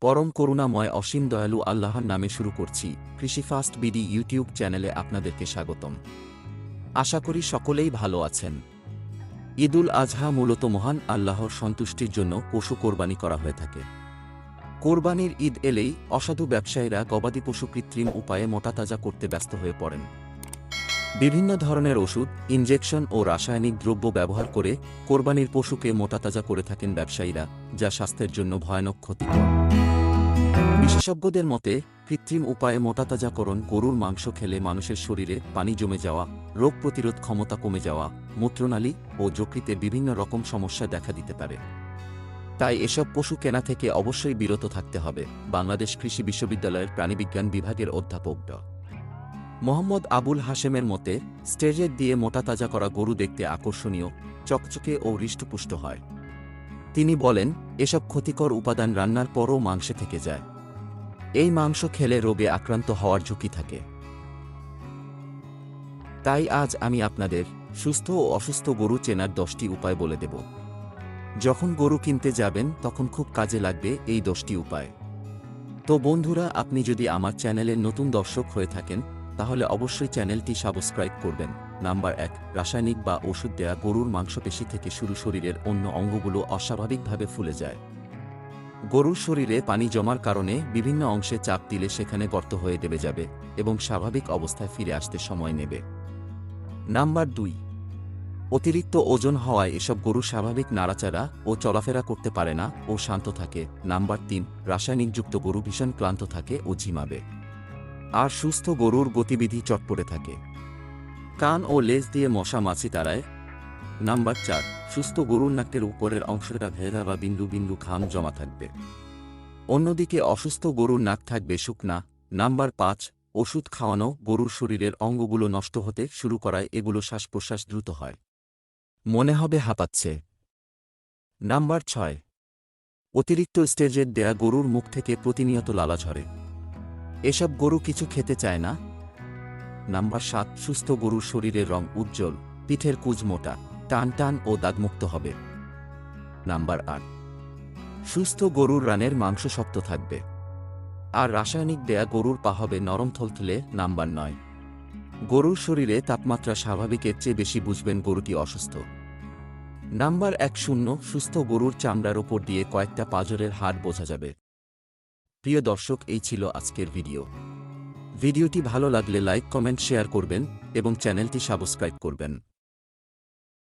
পরম করুণাময় অসীম দয়ালু আল্লাহর নামে শুরু করছি কৃষি ফাস্ট বিডি ইউটিউব চ্যানেলে আপনাদেরকে স্বাগতম। আশা করি সকলেই ভালো আছেন। ঈদুল আজহা মূলত মহান আল্লাহর সন্তুষ্টির জন্য পশু কোরবানি করা হয়ে থাকে। কোরবানির ঈদ এলেই অসাধু ব্যবসায়ীরা গবাদি পশু কৃত্রিম উপায়ে মোটাতাজা করতে ব্যস্ত হয়ে পড়েন। বিভিন্ন ধরনের ওষুধ, ইনজেকশন ও রাসায়নিক দ্রব্য ব্যবহার করে কোরবানির পশুকে মোটাতাজা করে থাকেন ব্যবসায়ীরা, যা স্বাস্থ্যের জন্য ভয়ানক ক্ষতিকর। বিশেষজ্ঞদের মতে, কৃত্রিম উপায়ে মোটাতাজাকরণ গরুর মাংস খেলে মানুষের শরীরে পানি জমে যাওয়া, রোগ প্রতিরোধ ক্ষমতা কমে যাওয়া, মূত্রনালী ও যকৃতে বিভিন্ন রকম সমস্যা দেখা দিতে পারে। তাই এসব পশু কেনা থেকে অবশ্যই বিরত থাকতে হবে, বাংলাদেশ কৃষি বিশ্ববিদ্যালয়ের প্রাণীবিজ্ঞান বিভাগের অধ্যাপক ড। মোহাম্মদ আবুল হাশেমের মতে, স্টেজের দিয়ে মোটা তাজা করা গরু দেখতে আকর্ষণীয়, চকচকে ও হৃষ্টপুষ্ট হয়। তিনি বলেন, এসব ক্ষতিকর উপাদান রান্নার পরও মাংসে থেকে যায়। এই মাংস খেলে রোগে আক্রান্ত হওয়ার ঝুঁকি থাকে। তাই আজ আমি আপনাদের সুস্থ ও অসুস্থ গরু চেনার দশটি উপায় বলে দেব। যখন গরু কিনতে যাবেন, তখন খুব কাজে লাগবে এই দশটি উপায়। তো বন্ধুরা, আপনি যদি আমার চ্যানেলের নতুন দর্শক হয়ে থাকেন তাহলে অবশ্যই চ্যানেলটি সাবস্ক্রাইব করবেন। নাম্বার এক, রাসায়নিক বা ওষুধ দেয়া গরুর মাংসপেশি থেকে শুরু শরীরের অন্য অঙ্গগুলো অস্বাভাবিকভাবে ফুলে যায়। গরুর শরীরে পানি জমার কারণে বিভিন্ন অংশে চাপ দিলে সেখানে গর্ত হয়ে দেবে যাবে এবং স্বাভাবিক অবস্থায় ফিরে আসতে সময় নেবে। নাম্বার দুই, অতিরিক্ত ওজন হওয়ায় এসব গরু স্বাভাবিক নাড়াচাড়া ও চলাফেরা করতে পারে না ও শান্ত থাকে। নাম্বার তিন, রাসায়নিকযুক্ত গরু ভীষণ ক্লান্ত থাকে ও ঝিমাবে। আর সুস্থ গরুর গতিবিধি চটপটে থাকে। কান ও লেজ দিয়ে মশা মাছি তাড়ায়। নাম্বার চার, সুস্থ গরুর নাকের উপরের অংশটা ভেদা বা বিন্দু বিন্দু খাম জমা থাকবে। অন্যদিকে অসুস্থ গরুর নাক থাকবে শুকনা। নাম্বার পাঁচ, ওষুধ খাওয়ানো গরুর শরীরের অঙ্গগুলো নষ্ট হতে শুরু করায় এগুলো শ্বাস প্রশ্বাস দ্রুত হয়। মনে হবে হাঁপাচ্ছে। নাম্বার ছয়, অতিরিক্ত স্টেজের দেয়া গরুর মুখ থেকে প্রতিনিয়ত লালা ঝরে। এসব গরু কিছু খেতে চায় না? নাম্বার সাত, সুস্থ গরুর শরীরের রং উজ্জ্বল, পিঠের কুজ মোটা, টান টান ও দাগমুক্ত হবে। নাম্বার আট, সুস্থ গরুর রানের মাংস শক্ত থাকবে। আর রাসায়নিক দেয়া গরুর পা হবে নরম থলথলে, নাম্বার নয়। গরুর শরীরে তাপমাত্রা স্বাভাবিকের চেয়ে বেশি বুঝবেন গরুটি অসুস্থ। নাম্বার এক শূন্য, সুস্থ গরুর চামড়ার ওপর দিয়ে কয়েকটা পাজরের হাড় বোঝা যাবে। প্রিয় দর্শক, এই ছিল আজকের ভিডিও। ভিডিওটি ভালো লাগলে লাইক, কমেন্ট, শেয়ার করবেন এবং চ্যানেলটি সাবস্ক্রাইব করবেন।